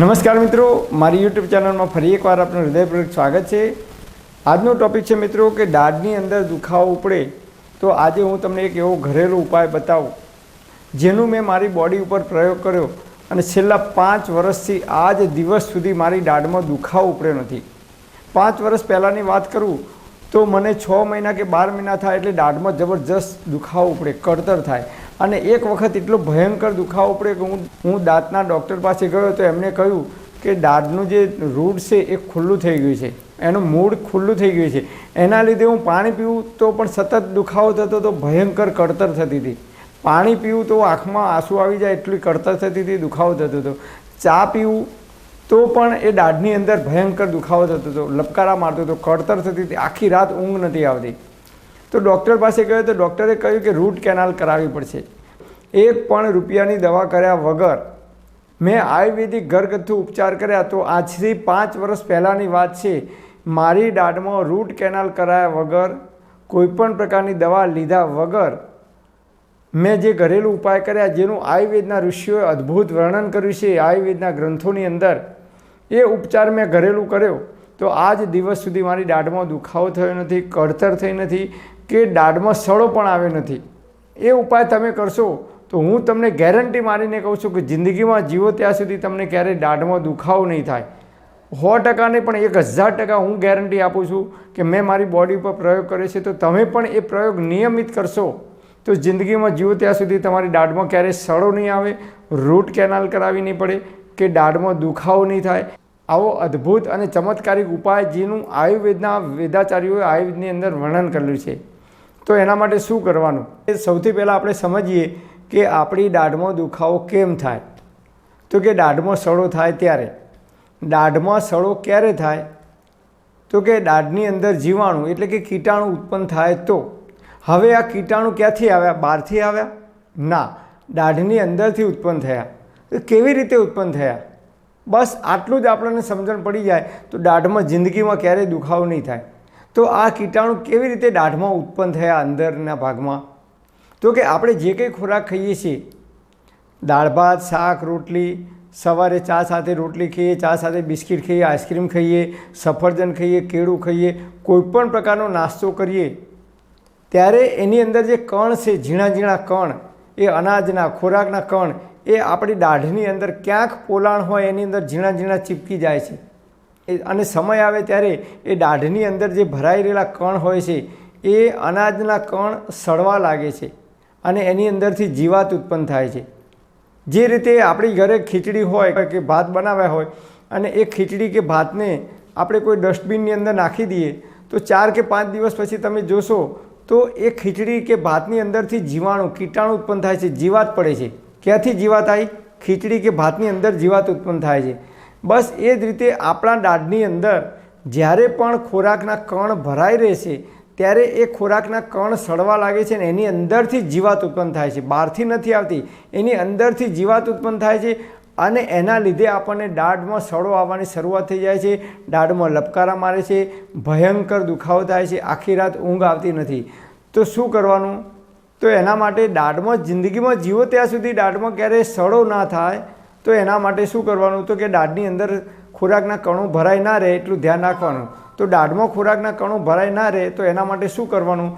નમસ્કાર મિત્રો, મારી યુટ્યુબ ચેનલમાં ફરી એકવાર આપનું હૃદયપૂર્વક સ્વાગત છે. આજનો ટોપિક છે મિત્રો કે દાઢની અંદર દુખાવો ઉપડે તો આજે હું તમને એક એવો ઘરેલું ઉપાય બતાવું, જેનું મેં મારી બોડી ઉપર પ્રયોગ કર્યો અને છેલ્લા પાંચ વર્ષથી આજ દિવસ સુધી મારી દાઢમાં દુખાવો ઉપડ્યો નથી. પાંચ વર્ષ પહેલાંની વાત કરું તો મને છ મહિના કે બાર મહિના થાય એટલે દાઢમાં જબરજસ્ત દુખાવો ઉપડે કળતર થાય. અને એક વખત એટલો ભયંકર દુખાવો પડે કે હું હું દાંતના ડૉક્ટર પાસે ગયો તો એમણે કહ્યું કે દાંતનું જે રૂટ છે એ ખુલ્લું થઈ ગયું છે. એનું મૂળ ખુલ્લું થઈ ગયું છે. એના લીધે હું પાણી પીવું તો પણ સતત દુખાવો થતો તો ભયંકર કળતર થતી હતી. પાણી પીવું તો આંખમાં આંસુ આવી જાય એટલી કળતર થતી હતી, દુખાવો થતો હતો. ચા પીવું તો પણ એ દાઢની અંદર ભયંકર દુખાવો થતો હતો. લપકારા મારતો હતો. કળતર થતી હતી. આખી રાત ઊંઘ નથી આવતી. તો ડૉક્ટર પાસે ગયો તો ડૉક્ટરે કહ્યું કે રૂટ કેનાલ કરાવવી પડશે. એક પણ રૂપિયાની દવા કર્યા વગર મેં આયુર્વેદિક ઘરગથ્થુ ઉપચાર કર્યા તો આજથી પાંચ વર્ષ પહેલાંની વાત છે. મારી દાઢમાં રૂટ કેનાલ કરાયા વગર કોઈપણ પ્રકારની દવા લીધા વગર મેં જે ઘરેલું ઉપાય કર્યા જેનું આયુર્વેદના ઋષિઓએ અદ્ભુત વર્ણન કર્યું છે. આયુર્વેદના ગ્રંથોની અંદર એ ઉપચાર મેં ઘરેલું કર્યો. તો આજ દિવસ સુધી મારી દાઢમાં દુખાવો થયો નથી કળતર થઈ નથી કે દાઢમાં સડો પણ આવ્યો નથી. એ ઉપાય તમે કરશો તો હું તમને ગેરંટી મારીને કહું છું કે જિંદગીમાં જીવો ત્યાં સુધી તમને ક્યારેય દાઢમાં દુખાવો નહીં થાય. સો ટકા નહીં પણ એક હજાર ટકા હું ગેરંટી આપું છું કે મેં મારી બોડી ઉપર પ્રયોગ કર્યો છે તો તમે પણ એ પ્રયોગ નિયમિત કરશો તો જિંદગીમાં જીવો ત્યાં સુધી તમારી દાઢમાં ક્યારેય સડો નહીં આવે, રૂટ કેનાલ કરાવી નહીં પડે કે દાઢમાં દુખાવો નહીં થાય. આવો અદ્ભુત અને ચમત્કારિક ઉપાય જેનું આયુર્વેદના વેદાચાર્યોએ આયુર્વેદની અંદર વર્ણન કરેલું છે. તો એના માટે શું કરવાનું? એ સૌથી પહેલાં આપણે સમજીએ કે આપણી દાઢમાં દુખાવો કેમ થાય? તો કે દાઢમાં સડો થાય ત્યારે. દાઢમાં સડો ક્યારે થાય? તો કે દાઢની અંદર જીવાણું, એટલે કે કીટાણુ ઉત્પન્ન થાય તો. હવે આ કીટાણુ ક્યાંથી આવ્યા? બહારથી આવ્યા? ના, દાઢની અંદરથી ઉત્પન્ન થયા. કેવી રીતે ઉત્પન્ન થયા? બસ આટલું જ આપણને સમજણ પડી જાય તો દાઢમાં જિંદગીમાં ક્યારેય દુખાવો નહીં થાય. તો આ કીટાણુ કેવી રીતે દાઢમાં ઉત્પન્ન થયા અંદરના ભાગમાં? તો કે આપણે જે કંઈ ખોરાક ખાઈએ છીએ, દાળ ભાત, શાક, રોટલી, સવારે ચા સાથે રોટલી ખાઈએ, ચા સાથે બિસ્કિટ ખાઈએ, આઈસ્ક્રીમ ખાઈએ, સફરજન ખાઈએ, કેળું ખાઈએ કોઈપણ પ્રકારનો નાસ્તો કરીએ, ત્યારે એની અંદર જે કણ છે, ઝીણા ઝીણા કણ, એ અનાજના, ખોરાકના કણ એ આપણી દાઢની અંદર ક્યાંક પોલાણ હોય એની અંદર ઝીણા ઝીણા ચીપકી જાય છે. એ અને સમય આવે ત્યારે એ દાઢની અંદર જે ભરાઈ રહેલા કણ હોય છે, એ અનાજના કણ સડવા લાગે છે અને એની અંદરથી જીવાત ઉત્પન્ન થાય છે. જે રીતે આપણી ઘરે ખીચડી હોય કે ભાત બનાવ્યા હોય અને એ ખીચડી કે ભાતને આપણે કોઈ ડસ્ટબિનની અંદર નાખી દઈએ, તો ચાર કે પાંચ દિવસ પછી તમે જોશો તો એ ખીચડી કે ભાતની અંદરથી જીવાણુ, કીટાણુ ઉત્પન્ન થાય છે, જીવાત પડે છે. ક્યાંથી જીવાત આવી? ખીચડી કે ભાતની અંદર જીવાત ઉત્પન્ન થાય છે. બસ એ જ રીતે આપણા દાઢની અંદર જ્યારે પણ ખોરાકના કણ ભરાઈ રહેશે, ત્યારે એ ખોરાકના કણ સડવા લાગે છે ને એની અંદરથી જીવાત ઉત્પન્ન થાય છે. બહારથી નથી આવતી, એની અંદરથી જીવાત ઉત્પન્ન થાય છે અને એના લીધે આપણને દાઢમાં સડો આવવાની શરૂઆત થઈ જાય છે, દાઢમાં લપકારા મારે છે, ભયંકર દુખાવો થાય છે, આખી રાત ઊંઘ આવતી નથી. તો શું કરવાનું? તો એના માટે દાઢમાં જિંદગીમાં જીવો ત્યાં સુધી દાઢમાં ક્યારેય સડો ના થાય. તો એના માટે શું કરવાનું? તો કે દાઢની અંદર ખોરાકના કણો ભરાઈ ના રહે એટલું ધ્યાન રાખવાનું. તો દાઢમાં ખોરાકના કણો ભરાઈ ના રહે તો એના માટે શું કરવાનું?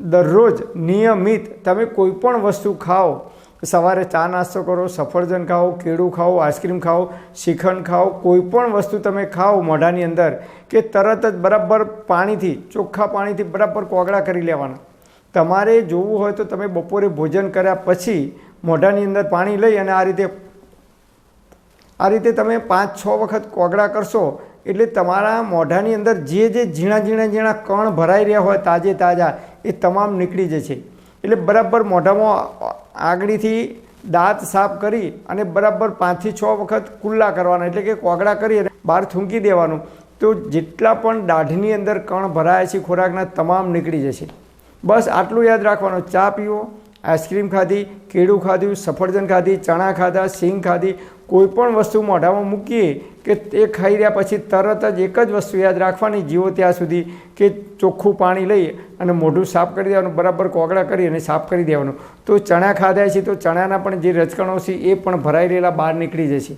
દરરોજ નિયમિત તમે કોઈ પણ વસ્તુ ખાઓ. સવારે ચા નાસ્તો કરો, સફરજન ખાઓ, કેળું ખાઓ, આઈસ્ક્રીમ ખાઓ, શ્રીખંડ ખાઓ, કોઈ પણ વસ્તુ તમે ખાઓ મોઢાની અંદર કે તરત જ બરાબર પાણીથી, ચોખ્ખા પાણીથી બરાબર કોગળા કરી લેવાના. તમારે જોવું હોય તો તમે બપોરે ભોજન કર્યા પછી મોઢાની અંદર પાણી લઈ અને આ રીતે આ રીતે તમે પાંચ, છ વખત કોગળા કરશો, એટલે તમારા મોઢાની અંદર જે જે ઝીણા ઝીણા ઝીણા કણ ભરાઈ રહ્યા હોય તાજે તાજા, એ તમામ નીકળી જશે. એટલે બરાબર મોઢામાં આગળીથી દાંત સાફ કરી અને બરાબર પાંચથી છ વખત કુલ્લા કરવાના, એટલે કે કોગળા કરી અને બહાર થૂંકી દેવાનું. તો જેટલા પણ દાઢની અંદર કણ ભરાયા છે ખોરાકના તમામ નીકળી જશે. બસ આટલું યાદ રાખવાનું, ચા પીવો, આઈસ્ક્રીમ ખાધી, કેળું ખાધું, સફરજન ખાધી, ચણા ખાધા, સિંગ ખાધી કોઈ પણ વસ્તુ મોઢામાં મૂકીએ કે એ ખાઈ રહ્યા પછી તરત જ એક જ વસ્તુ યાદ રાખવાની, જીવો ત્યાં સુધી કે ચોખ્ખું પાણી લઈ અને મોઢું સાફ કરી દેવાનું, બરાબર કોગળા કરી અને સાફ કરી દેવાનું. તો ચણા ખાધા છે તો ચણાના પણ જે રચકણો છે એ પણ ભરાઈ રહેલા બહાર નીકળી જશે.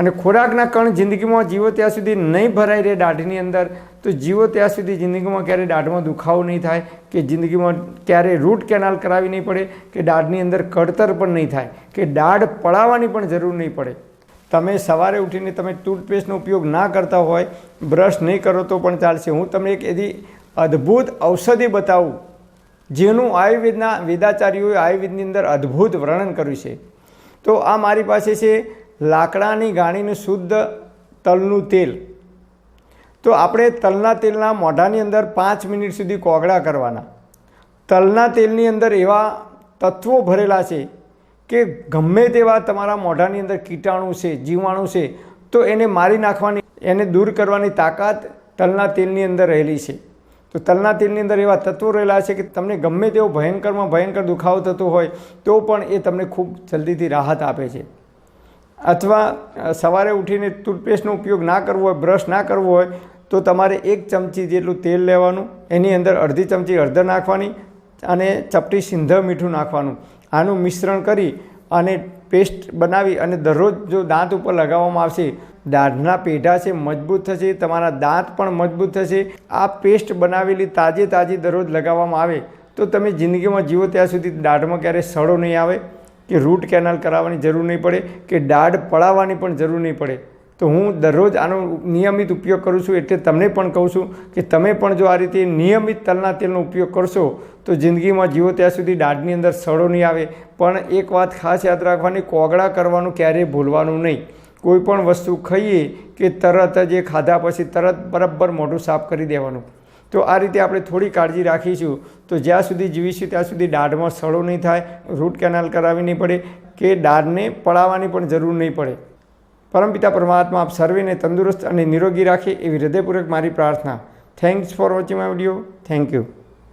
અને ખોરાકના કણ જિંદગીમાં જીવો ત્યાં સુધી નહીં ભરાઈ રહે દાઢની અંદર, તો જીવો ત્યાં સુધી જિંદગીમાં ક્યારેય દાઢમાં દુખાવો નહીં થાય, કે જિંદગીમાં ક્યારેય રૂટ કેનાલ કરાવી નહીં પડે, કે દાઢની અંદર કડતર પણ નહીં થાય, કે દાઢ પડાવવાની પણ જરૂર નહીં પડે. તમે સવારે ઉઠીને તમે ટૂથપેસ્ટનો ઉપયોગ ના કરતા હોય, બ્રશ નહીં કરો તો પણ ચાલશે. હું તમને એક એવી અદ્ભુત ઔષધિ બતાવું, જેનું આયુર્વેદના વેદાચાર્યોએ આયુર્વેદની અંદર અદ્ભુત વર્ણન કર્યું છે. તો આ મારી પાસે છે લાકડાની ગાણીનું શુદ્ધ તલનું તેલ. તો આપણે તલના તેલના મોઢાની અંદર પાંચ મિનિટ સુધી કોગળા કરવાના. તલના તેલની અંદર એવા તત્વો ભરેલા છે કે ગમે તેવા તમારા મોઢાની અંદર કીટાણુ છે, જીવાણુ છે, તો એને મારી નાખવાની, એને દૂર કરવાની તાકાત તલના તેલની અંદર રહેલી છે. તો તલના તેલની અંદર એવા તત્વો રહેલા છે કે તમને ગમે તેવો ભયંકરમાં ભયંકર દુખાવો થતો હોય, તો પણ એ તમને ખૂબ જલ્દીથી રાહત આપે છે. અથવા સવારે ઉઠીને ટૂથપેસ્ટનો ઉપયોગ ના કરવો હોય, બ્રશ ના કરવો હોય, તો તમારે એક ચમચી જેટલું તેલ લેવાનું, એની અંદર અડધી ચમચી હળદર નાખવાની અને ચપટી સિંધવ મીઠું નાખવાનું. આનું મિશ્રણ કરી અને પેસ્ટ બનાવી અને દરરોજ જો દાંત ઉપર લગાવવામાં આવશે, દાઢના પેઢા છે, મજબૂત થશે, તમારા દાંત પણ મજબૂત થશે. આ પેસ્ટ બનાવેલી તાજે તાજી દરરોજ લગાવવામાં આવે, તો તમે જિંદગીમાં જીવો ત્યાં સુધી દાઢમાં ક્યારેય સડો નહીં આવે. કે રૂટ કેનાલ કરાવવાની જરૂર નહીં પડે, કે દાઢ પડાવવાની પણ જરૂર નહીં પડે. તો હું દરરોજ આનો નિયમિત ઉપયોગ કરું છું એટલે તમને પણ કહું છું કે તમે પણ જો આ રીતે નિયમિત તલના તેલનો ઉપયોગ કરશો, તો જિંદગીમાં જીવો ત્યાં સુધી દાઢની અંદર સડો નહીં આવે. પણ એક વાત ખાસ યાદ રાખવાની, કોગળા કરવાનું ક્યારેય ભૂલવાનું નહીં. કોઈ પણ વસ્તુ ખાઈએ કે તરત જ એ ખાધા પછી તરત બરાબર મોઢું સાફ કરી દેવાનું. તો આ રીતે આપણે થોડી કાળજી રાખીશું. તો જ્યાં સુધી જીવીશું ત્યાં સુધી દાઢમાં સડો નહીં થાય રૂટ કેનાલ કરાવી નહીં પડે કે દાઢને પડાવવાની પણ જરૂર નહીં પડે. પરમપિતા પરમાત્મા આપ સર્વેને તંદુરસ્ત અને નિરોગી રાખે એવી હૃદયપૂર્વક મારી પ્રાર્થના. Thanks for watching my video thank you